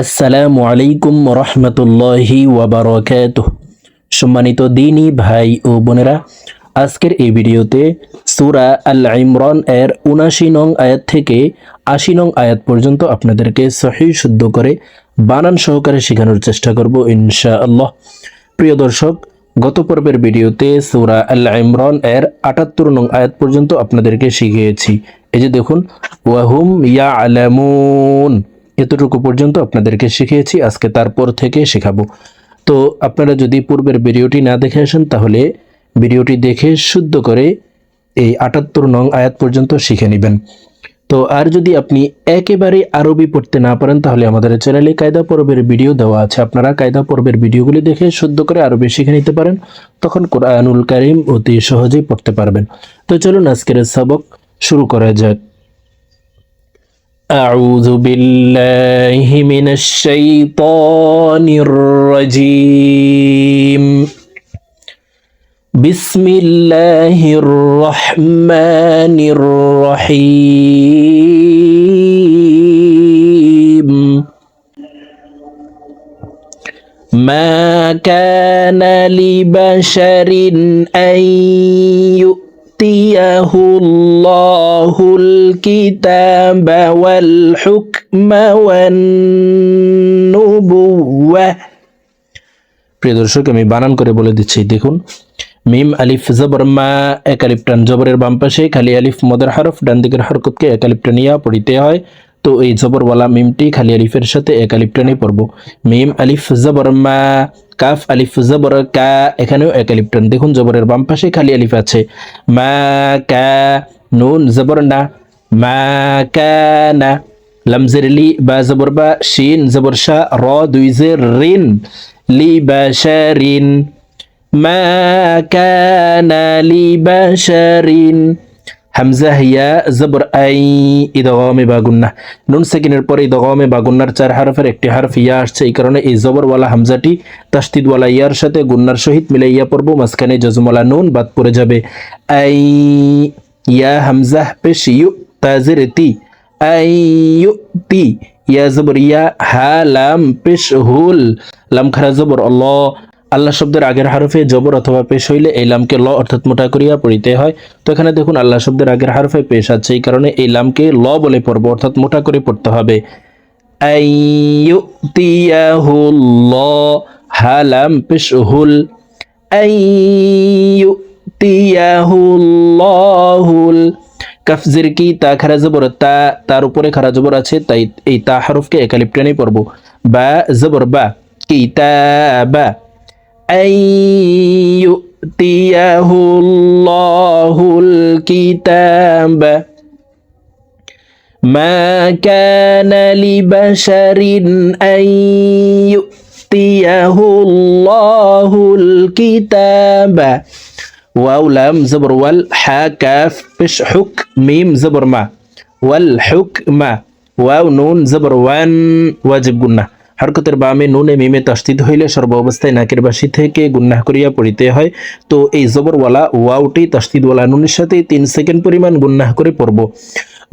আসসালামু আলাইকুম রহমতুল্লাহি ওয়াবারকাত সম্মানিত দিনী ভাই ও বোনেরা, আজকের এই ভিডিওতে সুরা আল ইমরান এর উনাশি নং আয়াত থেকে আশি নং আয়াত পর্যন্ত আপনাদেরকে সহি শুদ্ধ করে বানান সহকারে শেখানোর চেষ্টা করব ইনশাআল্লাহ। প্রিয় দর্শক, গত পর্বের ভিডিওতে সূরা আল ইমরান এর আটাত্তর নং আয়াত পর্যন্ত আপনাদেরকে শিখিয়েছি। এই যে দেখুন ওয়াহুম ইয়া আলামুন এতটুকু পর্যন্ত আপনাদেরকে শিখিয়েছি, আজকে তারপর থেকে শেখাবো। তো আপনারা যদি পূর্বের ভিডিওটি না দেখে আসেন, তাহলে ভিডিওটি দেখে শুদ্ধ করে এই আটাত্তর নং আয়াত পর্যন্ত শিখে নেবেন। তো আর যদি আপনি একেবারে আরবি পড়তে না পারেন, তাহলে আমাদের চ্যানেলে কায়দা পর্বের ভিডিও দেওয়া আছে। আপনারা কায়দা পর্বের ভিডিওগুলি দেখে শুদ্ধ করে আরবি শিখে নিতে পারেন, তখন কোরআনুল কারিম অতি সহজেই পড়তে পারবেন। তো চলুন আজকের সবক শুরু করা যাক। أعوذ بالله من الشيطان الرجيم. بسم الله الرحمن الرحيم. ما كان لبشر أن يؤتيه الله الكتاب والحكم والنبوة প্রিয় দর্শক আমি বানান করে বলে দিচ্ছি দেখুন মিম আলিফ জবর মা এক আলিফ টান জবরের বাম পাশে খালি আলিফ মদের হরফ ডান দিকের হরকতকে এক আলিফ টানিয়া পড়িতে হয় তো এই জবরওয়ালা মিমটি খালি আলিফের সাথে এক আলিফ টানি পড়বো মিম আলিফ জবর মা কাফ আলিফ জবর কা, এখানেও এক আলিফটান দেখুন, জবরের বাম পাশে খালি আলিফ আছে। মা কা নুন জবর না, মা কা না। লমজের লি বা জবর বা শিন, জবর শাহ র দুই জে রিন। লি বা শা রিন। মা কানা লি বা শা রিন। হামজা হিয়া জবর আই ইদগমে বাগুন্না নুন সেকেন্ডের পরে ইদগমে বাগুন্নার চার হারফের একটি হারফ ইয়া আসছে এই কারণে এই জবরওয়ালা হামজাটি তাস্তিদওয়ালা ইয়ার সাথে গুন্নার সহিত মিলে ইয়া পড়ব মাঝখানে জজমওয়ালা নুন বাদ পড়ে যাবে আই ইয়া হামজাহ পেশ ইউ তাজির তি আই ইউ তি ইয়া জবর ইয়া হা লাম পেশ হুল লাম খারা জবর আল্লাহ আল্লাহ শব্দের আগের হারফে জবর অথবা পেশ হইলে এই লামকে ল অর্থাৎ মোটা করিয়া পড়িতে হয়। তো এখানে দেখুন, আল্লাহ শব্দের আগের হারফে পেশ আছে, এই কারণে এই লামকে ল বলে পড়ব, অর্থাৎ মোটা করে পড়তে হবে। হালাম কাফজির কি তা খারা জবর, তা, তার উপরে খারা জবর আছে, তাই এই তা হারফকে একালিপ টেনে পড়ব। বা, জবর বা, কিতাবা। أن يؤتيه الله الكتاب. ما كان لبشر أن يؤتيه الله الكتاب. واو لام زبر والحا كاف بش حك ميم زبر ما. والحكم واو نون زبر وان واجب قلنا. হরকতের বামে নুনে মিমে তাস্তিদ হইলে সর্ব অবস্থায় নাকের বাসি থেকে গুন্নাহ করিয়া পড়িতে হয় তো এই জবরওয়ালা ওয়াওটি তাস্তিদওয়ালা নুনের সাথে তিন সেকেন্ড পরিমাণ গুন্নাহ করে পড়ব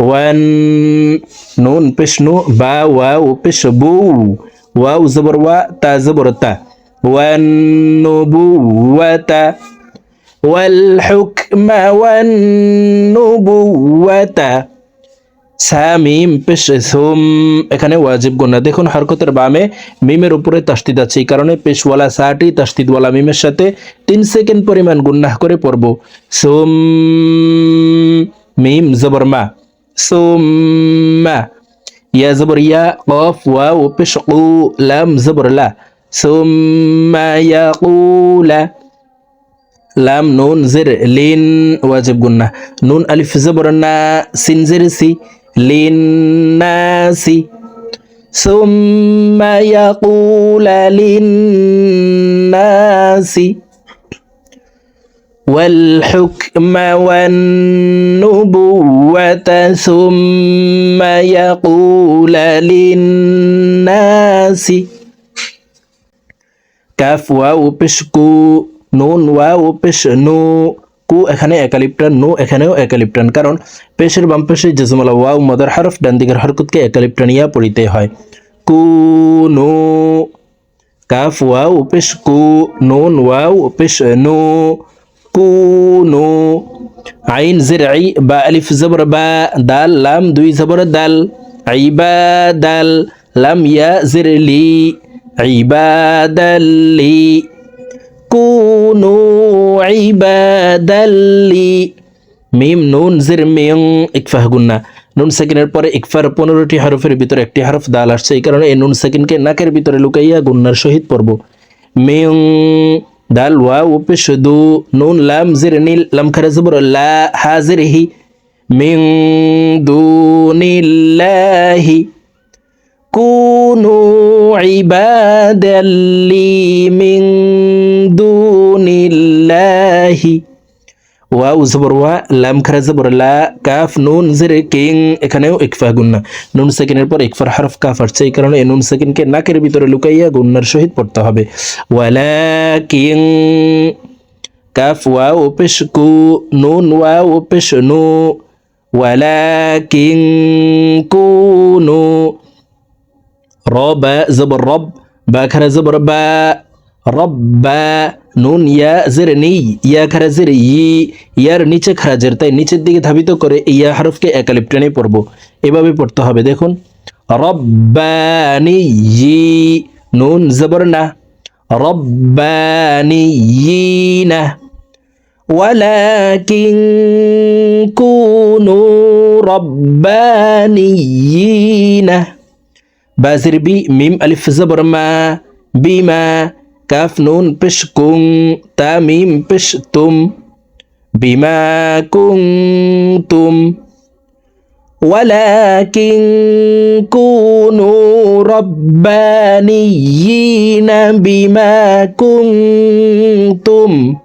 ওয়ান নুন পেশ নু বা ওয়াও পেশ বু ওয়াও জবর ওয়া তা জবর তা ওয়ান নুবুওয়াতা والحكم والنبوة সামিম পেশ সুম এখানে ওয়াজিব গুন্না দেখুন, হরকতের বামে মিমের উপরে তাস্তিদ আছে। এই কারণে পেশওয়ালা সাটি তাস্তিদওয়ালা মিমের সাথে তিন সেকেন্ড পরিমাণ গুন্নাহ করে পড়ব। সোম, মিম, জবর মা। ইয়া, জবর ইয়া, কফ ওয়া ও পেশ কু লাম, জবর লা। সুম্মা ইয়াকুলা লাম, নুন, জের, লিন ওয়াজিব গুন্না নুন, আলিফ, জবর, না, সিন, জের, সি। للناس ثم يقول للناس والحكم والنبوة ثم يقول للناس كف واو بشكو نون واو بشنو কু এখানে একালিপ্টান, নু এখানেও একালিপ্টান, কারণ পেশের বাম জজমালা ওয়াও মদার হরফ, ডান দিকের হরকতকে একালিপ্টানিয়া পড়িতে হয়। কুন নো, কাফ, ওয়াও, পেশ, কু নুন ওয়াও পেশ, নো কুনু আইন, জের, আই, বা, আলিফ, জবর, বা, দাল, লাম, দুই জবর, দাল ইবাদাল লাম, ইয়া, জের, লি ইবাদাল্লি কুনু ইবাদাল্লি মিম নুন জের মিং ইকফাহ গুন্না নুন সেকেন্ডের পরে ইকফার পনেরোটি হরফের ভিতরে একটি হরফ দাল আসছে, এই কারণে এই নুন সেকেন্ডকে নাকের ভিতরে লুকাইয়া গুন্নার সহিত পড়ব। মিং দাল ওয়া উপে শুধু নুন লাম জির নীল, লাম খারা জবর লা হাজির হি। মিং দুনিল্লাহি কুনু ইবাদাল্লি মিং দুনিল্লাহি ওয়াও জবর ওয়া লাম খারা জবর লা কাফ নুন জেরে কিং এখানেও ইকফা গুন্না নুন সেকেন্ডের পর ইকফার হরফ কাফ আসছে এই কারণে এই নুন সেকেন্ডকে নাকের ভিতরে লুকাইয়া গুন্নার সহিত পড়তে হবে ওয়ালা কিং কাফ ওয়াও পেশ কু নুন ওয়াও পেশ নু ওয়ালা কিং কু কুনু রব জবর রব বা খারা জবর বা রব্বা নুন ইয়া জের নি ইয়া খারা জের ই ইয়ার নিচে খারাজের তাই নিচের দিকে ধাবিত করে ইয়া হরফকে একালিপ টেনে পড়বো এভাবে পড়তে হবে দেখুন রব্বানি ই নুন জবর না রব্বানি না ولكن كونوا ربانيين بازر بي ميم ألف زبر ما بما كاف نون بش كون تا ميم بش توم بما كنتم. ولكن كونوا ربانيين بما كنتم.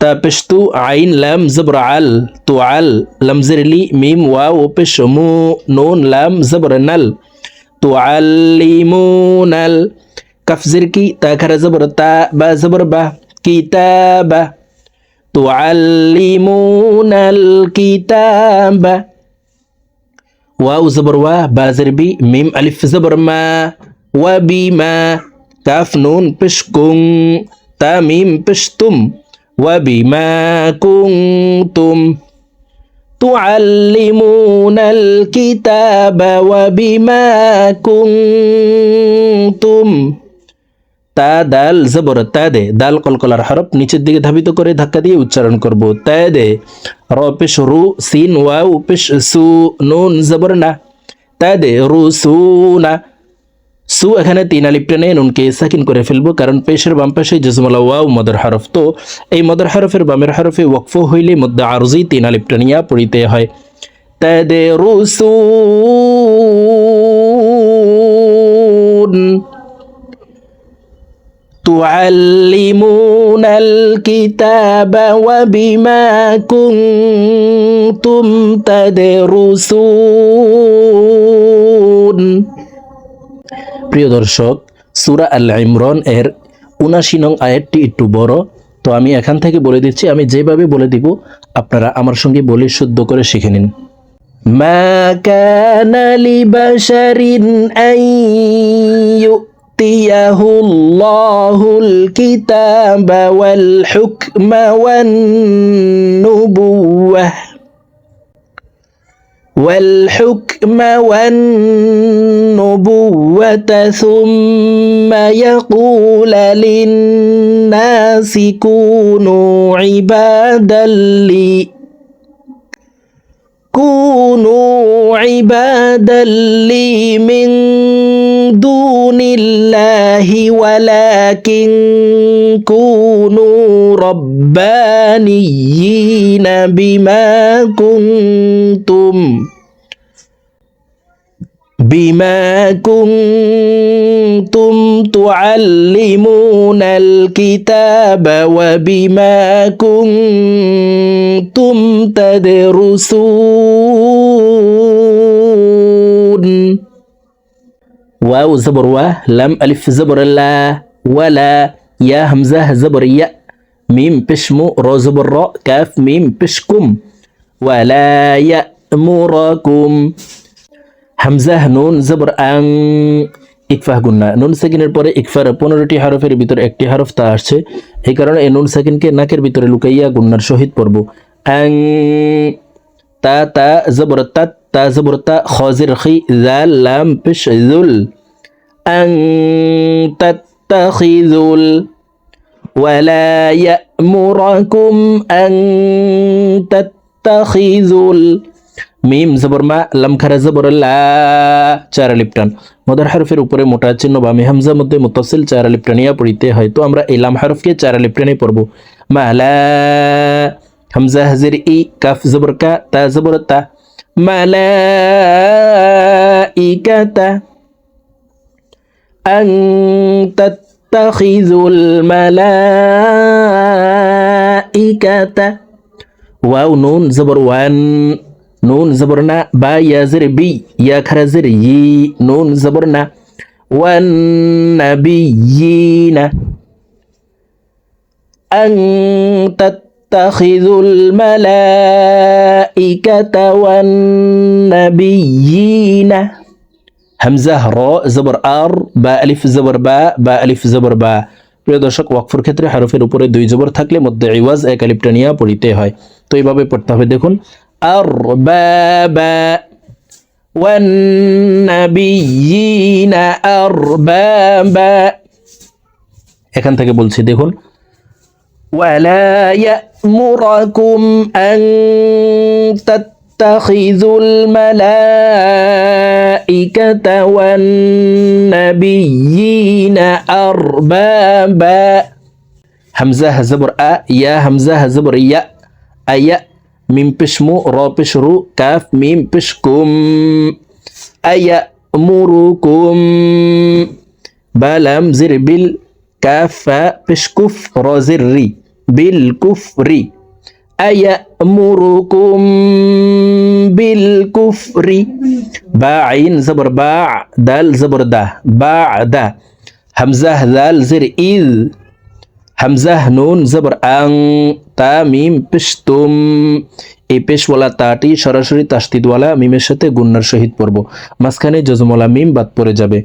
تابشتو عين لام زبر عل توعل لم زرلي ميم واو بشمو نون لام زبر نل تعلمون كفزركي تاكر زبر تا با زبر با كتابة. تعلمون الكتاب واو زبر وا با زر بي ميم ألف زبر ما. وبما كاف نون بشكون. تا ميم بشتم. وبما كنتم. تعلمون الكتاب وبما كنتم. তা দাল জবর, তা দে। দাল কলকলার হরফ নিচের দিকে ধাবিত করে ধাক্কা দিয়ে উচ্চারণ করব। তা দে। র পেশ রু, সিন, ওয়াও, পেশ, সু, নুন, জবর, না। তা দে। রু, সু, না। সু এখানে তিন আলিপ টেনে নুনকে সাকিন করে ফেলব, কারণ পেশের বাম পাশে জজমলা ওয়াও মদর হরফ। তো এই মদর হরফের বামের হরফে ওয়াকফ হইলে মধ্যে আরজি তিন আলিপ টেনিয়া পড়িতে হয়। তাদে রুসুন تعلمون الكتاب وبما كنتم تدرسون প্রিয় দর্শক সুরা আল ইমরন এর উনাশি নং আয়াতটি একটু বড় তো আমি এখান থেকে বলে দিচ্ছি আমি যেভাবে বলে দিব আপনারা আমার সঙ্গে বলে শুদ্ধ করে শিখে নিন মা কানা লিবাশারিন আন يؤتيه الله الكتاب والحكم والنبوة. والحكم والنبوة ثم يقول للناس كونوا عبادا لي. كونوا عبادا لي من دون الله ولكن كونوا ربانيين بما كنتم بما كنتم تعلمون الكتاب وبما كنتم تدرسون. واو زبر و لم ألف زبر لا ولا يا همزة زبر يا ميم بشمو رو زبر را كاف ميم بشكم ولا يأمركم হামজাহ নুন জবর আং ইকফাহ গুন্না নুন সাকিনের পরে ইকফার পনেরোটি হারফের ভিতরে একটি হারফ তা আসছে এই কারণে এই নুন সাকিনকে নাকের ভিতরে লুকাইয়া গুন্নার সহিত পড়ব অ্যাং তা তা জবর তা তা জবর তা খজির খি জাল লাম পেশ জুল أن تتخذوا ال- ولا يأمركم أن تتخذوا ال- মিম জবর মা লাম খারা জবর লা চার লিপটান। মদার হারফের উপরে মোটা চিহ্ন বা মেহামজার মধ্যে মুতাসিল চার লিপটানিয়া পড়িতে হয়তো আমরা এই লাম হারফকে চার লিপটানি পড়ব। মালা হামজা হাজির ই, কাফ জবর কা, তা জবর তা। মা লা, ই কা তা। আন তাত্তাখিজুল মালাইকাতা ওয়াও, নুন, জবর ওয়ান। نون زبرنا با يا زر بي يا خرا زر يي نون زبرنا والنبيين أن تتخذوا الملائكة والنبيين হামজা র জবর আর বা আলিফ জবর বা বা আলিফ জবর বা প্রিয় দর্শক ওয়াকফুর ক্ষেত্রে হারফের উপরে দুই জবর থাকলে মধ্যে ইওয়াজ এক আলিফটা নিয়ে পড়িতে হয় তো এইভাবে পড়তে হবে দেখুন আর বা বা والنبيين أربابا এখান থেকে বলছি দেখুন ولا يأمركم أن تتخذوا الملائكة والنبيين أربابا همزة زبر أ يا همزة زبر يا أيا ميم بشمو را بشرو كاف ميم بشكم. أيأمركم بلام زر بال كاف بشكف را زري بالكفر أيأمركم بالكفر باعين زبر باع دال زبر ده بعد همزة ذال زر إذ. হামজাহ নুন জবর আং তা মিম পেশতুম এই পেশওয়ালা তাটি সরাসরি তাস্তিদওয়ালা মিমের সাথে গুন্নার সহিত পড়ব। মাঝখানে জজমওয়ালা মিম বাদ পড়ে যাবে।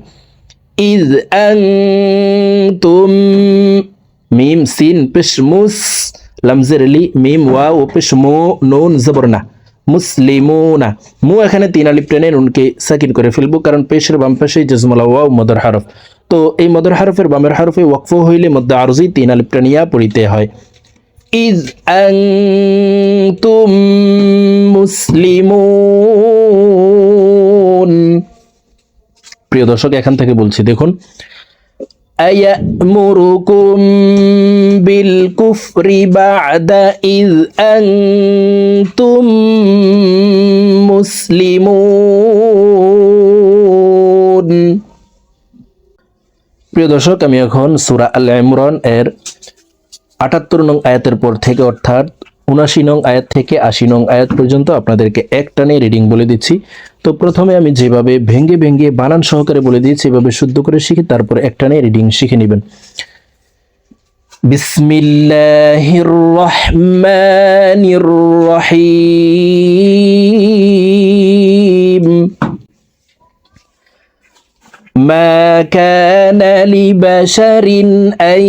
ইজ আং তুম মিম সিন পেশমুস লামজের লি মিম ওয়া ও পেশমু নুন জবর না মুসলিমুনা। মু এখানে তিন আলিপ টেনে নুনকে সাকিন করে ফেলব, কারণ পেশের বাম পাশে জজমলা ওয়াও মদর হারফ। তো এই মদর হারফের বামের হারফে ওয়াকফ হইলে মধ্যে আরজি তিন আলিপ টেনিয়া পড়িতে হয় ইজ আনতুম মুসলিমুন প্রিয় দর্শক এখান থেকে বলছি দেখুন أيأمركم بالكفر بعد إذ أنتم مسلمون প্রিয় দর্শক, আমি এখন সুরা আল ইমরান এর আটাত্তর নং আয়াতের পর থেকে, অর্থাৎ উনাশি নং আয়াত থেকে আশি নং আয়াত পর্যন্ত আপনাদেরকে এক টানে রিডিং বলে দিচ্ছি। তো প্রথমে আমি যেভাবে ভেঙ্গে ভেঙ্গে বানান সহকারে বলে দিয়েছি, এভাবে শুদ্ধ করে শিখে তারপর এক টানে রিডিং শিখে নেবেন। বিসমিল্লাহির রহমানির রহিম। ما كان لبشر أن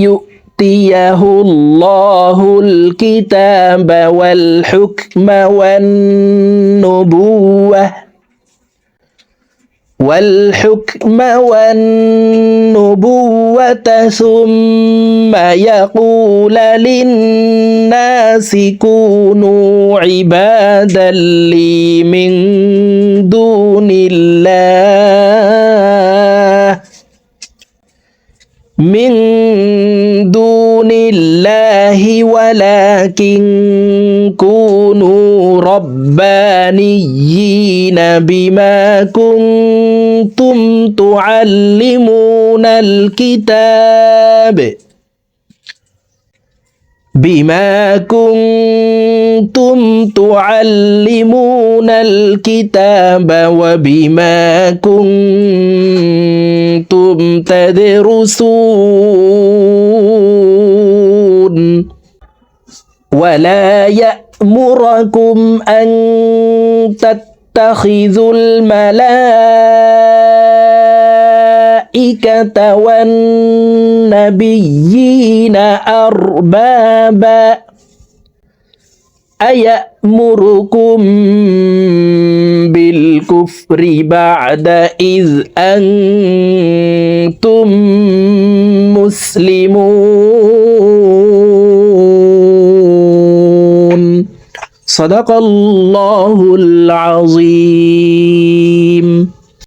يؤتيه الله الكتاب والحكم والنبوة. والحكم والنبوة ثم يقول للناس كونوا عبادا لي من دون الله. ولكن كونوا ربانيين بما كنتم تعلمون الكتاب بما كنتم تعلمون الكتاب وبما كنتم تدرسون ولا يأمركم أن تتخذوا والملائكة والنبيين أربابا أيأمركم بالكفر بعد إذ أنتم مسلمون صدق الله العظيم.